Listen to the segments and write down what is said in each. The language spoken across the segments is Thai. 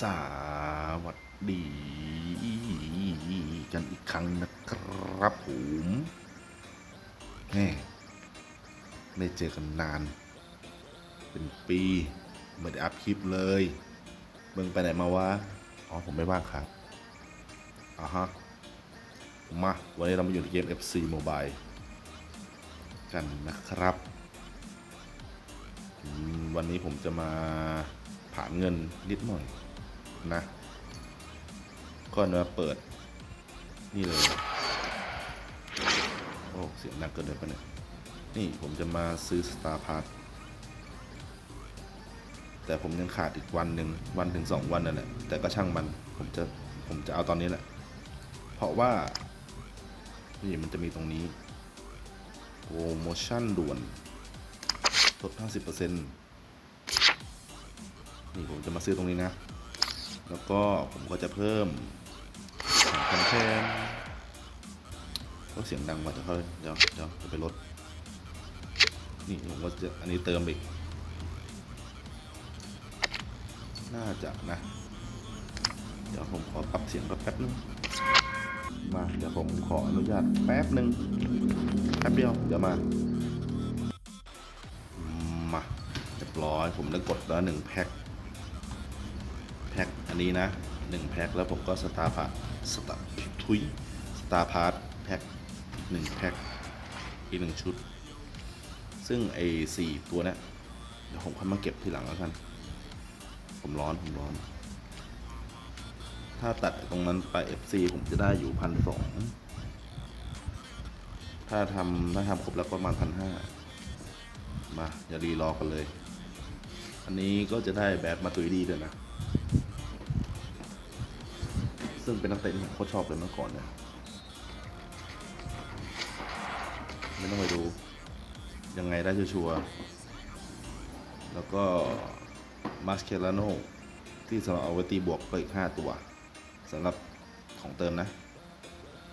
สวัสดีกันอีกครั้งนะครับผมแม่ไม่เจอกันนาน เป็นปีไม่ได้อัพคลิปเลยมึงไปไหนมาวะ อ๋อ ผมไม่ว่างครับอะฮะ มา วันนี้เรามาอยู่ในเกม FC Mobile กันนะครับอืมวันนี้ผมจะมาผ่านเงินนิดหน่อย นะก็มาเปิด นี่เลยโอ้เสียงดังเกินเลยปะเนี่ยนี่ผมจะมาซื้อ Star Pass แต่ผมยังขาดอีกวันหนึ่งวันถึงสองวันนั่นแหละแต่ก็ช่างมันผมจะผมจะเอาตอนนี้แหละ เพราะว่า นี่มันจะมีตรงนี้โปรโมชั่นด่วนลด50%นี่ผมจะมาซื้อตรงนี้นะ แล้วก็ผมก็จะเพิ่มแคนแคนก็เสียงดังกว่าจะเขาเดี๋ยวเดี๋ยวจะไปลด นี่ผมก็จะอันนี้เติมอีก น่าจะนะ เดี๋ยวผมขอปรับเสียงก็แป๊บนึง มาเดี๋ยวผมขออนุญาตแป๊บหนึ่งแป๊บเดียวเดี๋ยวมา มาเรียบร้อยผมได้กดแล้วหนึ่งแพ็คแพ็ค อันนี้นะหนึ่งแพ็คแล้วผมก็สตาร์พาร์สตาร์ทุยสตาร์พาร์แพ็คหนึ่งแพ็คอีกหนึ่งชุด ซึ่งไอ้สี่ตัวเนี้ยเดี๋ยวผมค่อยมาเก็บทีหลังแล้วกัน ผมร้อนผมร้อน ถ้าตัดตรงนั้นไป FC ผมจะได้อยู่พันสองถ้าทำถ้าทำครบแล้วประมาณพันห้ามา อย่ารีรอกันเลย อันนี้ก็จะได้แบบมาตุยดีด้วยนะ ซึ่งเป็นนักเตะที่ผมโคตรชอบเลยเมื่อก่อนเนี่ยไม่ต้องไปดู ยังไงได้ชัวร์แล้วก็มาสเคลาโนที่สำหรับเอาไว้ตีบวกก็อีก 5 ตัวสำหรับของเติมนะ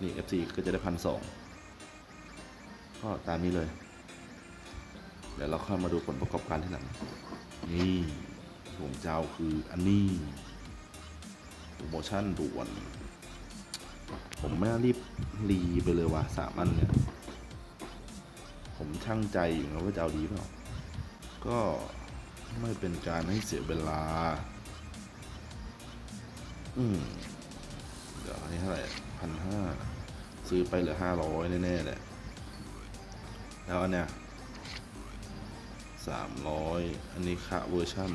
นี่ FC ก็จะได้พันสองก็ตามนี้เลย เดี๋ยวเราค่อยมาดูผลประกอบการที่หลังนี่ผมจะเอาคืออันนี้ โปรโมชั่นด่วน ผมไม่รีบรีไปเลยว่ะสามอันเนี่ย ผมช่างใจอยู่นะว่าจะเอาดีเปล่า ก็ไม่เป็นการให้เสียเวลา อืม เดี๋ยวอันนี้เท่าไหร่พันห้าซื้อไปเหลือห้าร้อยแน่ๆแหละ แล้วอันเนี้ยสามร้อยอันนี้ค่าเวอร์ชั่น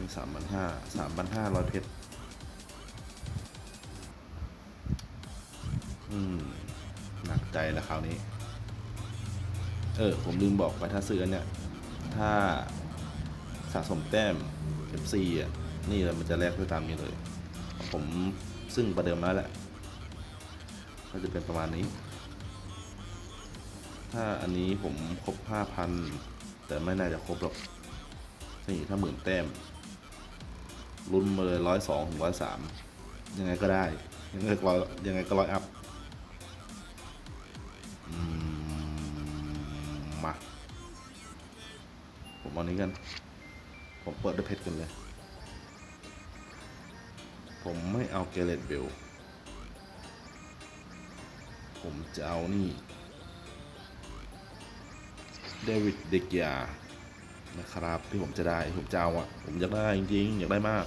นี่สามพันห้าสามพันห้าร้อยเพชร อืม หนักใจแล้วคราวนี้ เออ ผมลืมบอกไปถ้าซื้อเนี่ย ถ้าสะสมแต้ม FC อะ นี่เลยมันจะแลกด้วยตามนี้เลย ผมซึ่งประเดิมแล้วแหละ ก็จะเป็นประมาณนี้ ถ้าอันนี้ผมครบ 5,000 แต่ไม่น่าจะครบหรอกนี่ถ้าหมื่นแต้ม ลุ้นมาเลยร้อยสองถึงร้อยสามยังไงก็ได้ ยังไงก็ร้อยยังไงก็ร้อยอัพมาผมเอานี้กัน ผมเปิดด้วยเพชรกันเลย ผมไม่เอาเกเรตเบล ผมจะเอานี่เดวิดเดกยา นะครับ ที่ผมจะได้ผมจะเอาอะ ผมอยากได้จริงๆอยากได้มาก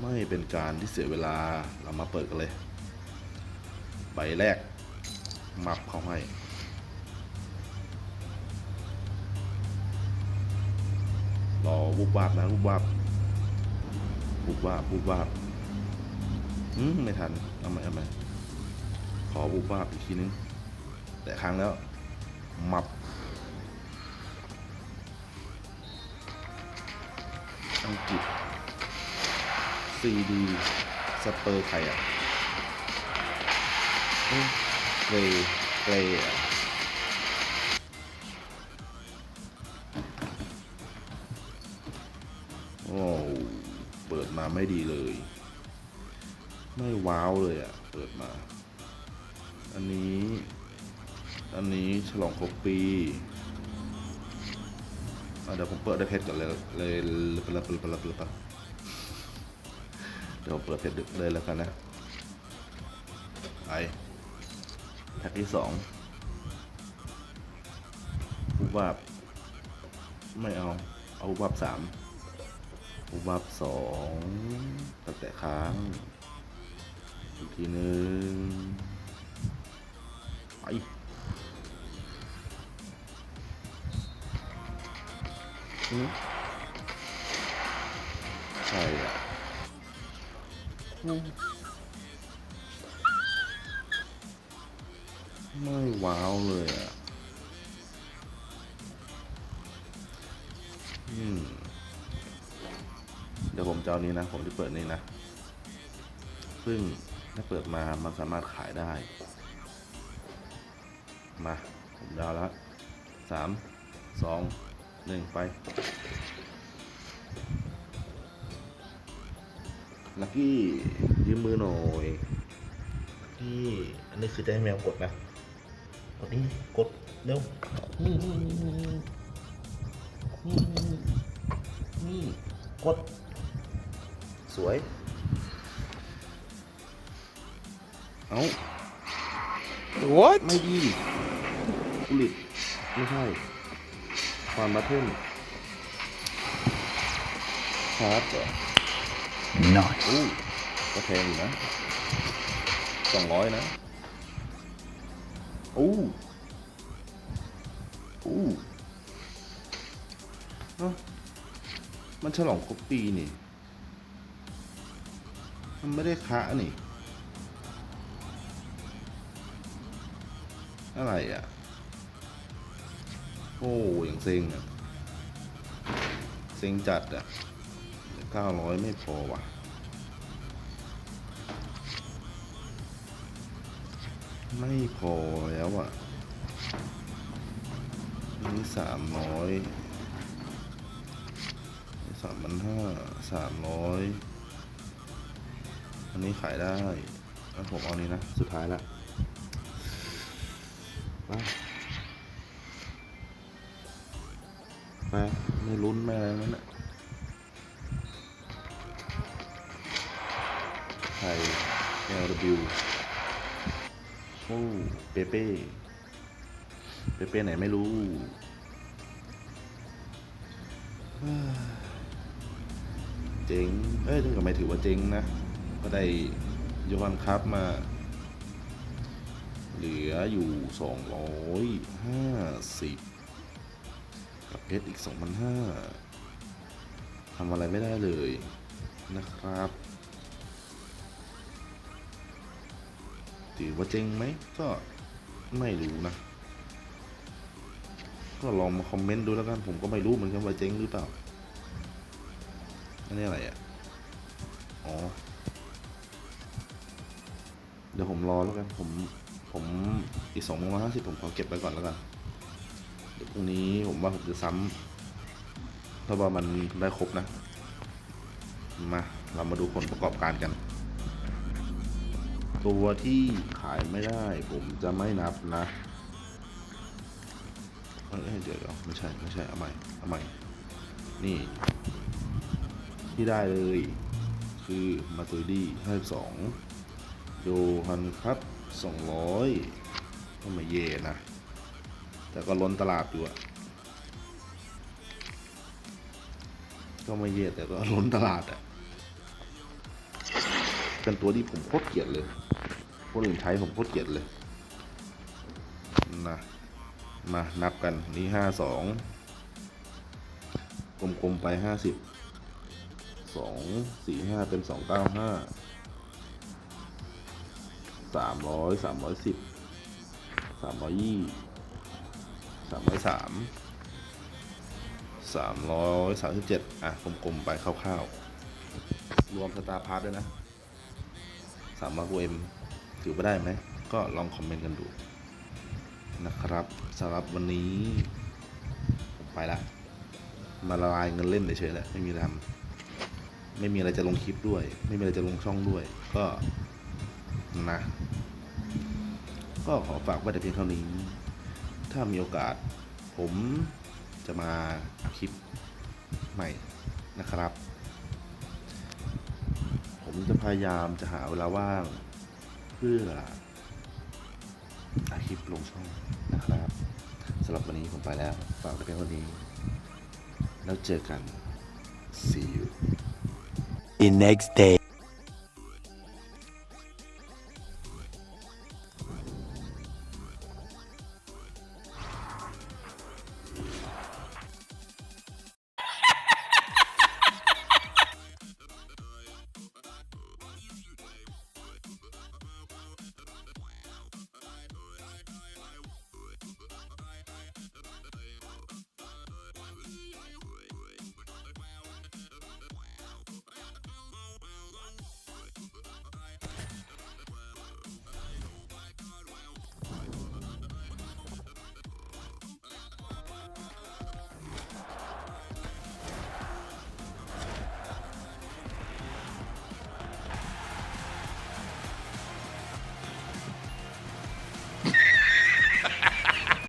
ไม่เป็นการที่เสียเวลาเรามาเปิดกันเลย ใบแรก มับเขาให้รอวุบวาบนะวุบวาบวุบวาบวุบวาบอืมไม่ทันเอาไหมเอาไหมขอวุบวาบอีกทีนึง แต่ครั้งแล้ว มับ อังกฤษซีดีสเปอร์ใครอะเอ้ยเกรย์เกรย์อะโอ้เปิดมาไม่ดีเลย ไม่ว้าวเลยอะ่ะ เปิดมา อันนี้ อันนี้ฉลองครบปี เดี๋ยวผมเปิดด้วยเพชรก่อนเลยเลยเลยเลยเลยเลยเลยเดี๋ยวเปิดเพชรเลยแล้วกันนะไปแพ็คที่สองอุบับไม่เอา เอาอุบับสามอุบับสองตั้งแต่ค้างอีกทีหนึ่งไป ใช่อะไม่ว้าวเลยอะ อืม เดี๋ยวผมจะเอานี้นะ ผมจะเปิดนี้นะ ซึ่งถ้าเปิดมามันสามารถขายได้ มา ผมดาวแล้วสามสอง หนึ่งไป ลักกี้ยืมมือหน่อยนี่อันนี้คือจะให้แมวกดนะ กดนี่กดเร็วนี่นี่นี่นี่นี่นี่นี่กด สวย เอา What? ไม่ดีผลิตไม่ใช่ ความบัตเทิลชาร์จเหรอ Nice. อู้ก็แพงอยู่นะสองร้อยนะอู้อู้เอ้ามันฉลองครบปีนี่ มันไม่ได้ค้านี่ อะไรอะโอ้อย่างเซ็งอะเซ็งจัดอะเก้าร้อยไม่พอว่ะไม่พอแล้วอะนี่สามร้อยสามพันห้าสามร้อยอันนี้ขายได้แล้วผมเอานี้นะ สุดท้ายละไป ไปไม่ลุ้นไม่อะไรนั่นแหละไทย LW โอ้เปเป้ เปเป้ไหนไม่รู้เจ๋ง เอ้ยก็ไม่ถือว่าเจ๋งนะ ก็ได้โยฮันคัพมา เหลืออยู่สองร้อยห้าสิบ ชรอีกสองพันห้าทำอะไรไม่ได้เลยนะครับถือว่าเจ๊งไหมก็ไม่รู้นะ ก็ลองมาคอมเมนต์ดูแล้วกัน ผมก็ไม่รู้เหมือนกันว่าเจ๊งหรือเปล่า อันนี้อะไรอะ อ๋อ เดี๋ยวผมรอแล้วกัน ผม ผมอีกสองร้อยห้าสิบผมขอเก็บไว้ก่อนแล้วกัน วพรุ่งนี้ผมว่าผมจะซ้ำเพราว่ามันได้ครบนะ มา เรามาดูผลประกอบการกัน ตัวที่ขายไม่ได้ ผมจะไม่นับนะเอ้ยเดี๋ยวเดี๋ยวไม่ใช่ไม่ใช่เอาใหม่เอาใหม่ นี่ ที่ได้เลย คือมาตุยดี้ห้าสองโยฮันครับสองร้อยก็ไม่เย่นะ แต่ก็ล้นตลาดอยู่อะก็ไม่เย่แต่ก็ล้นตลาดอะเป็นตัวที่ผมโคตรเกลียดเลยคนอื่นใช้ผมโคตรเกลียดเลยนะมานับกันนี่ห้าสองกลมๆไปห้าสิบสองสี่ห้าเป็นสองเก้าห้าสามร้อยสามร้อยสิบสามร้อยยี่ามร้อยสามสามร้อยสามสิบเจ็ดอะกลมๆ ไปคร่าวๆ รวมสตาร์พาร์ทด้วยนะสามร้อยเอ็มถือว่าได้ไหม ก็ลองคอมเมนต์กันดูนะครับสำหรับวันนี้ ผมไปละ มาละลายเงินเล่นเฉยๆแหละไม่มีอะไรทำไม่มีอะไรจะลงคลิปด้วย ไม่มีอะไรจะลงช่องด้วย ก็นะ ก็ขอฝากไว้แต่เพียงเท่านี้ ถ้ามีโอกาส ผมจะมาอัดคลิปใหม่นะครับ ผมจะพยายามจะหาเวลาว่าง เพื่ออัดคลิปลงช่องนะครับสำหรับวันนี้ผมไปแล้ว ฝากไว้เพียงเท่านี้ แล้วเจอกัน see you The next day.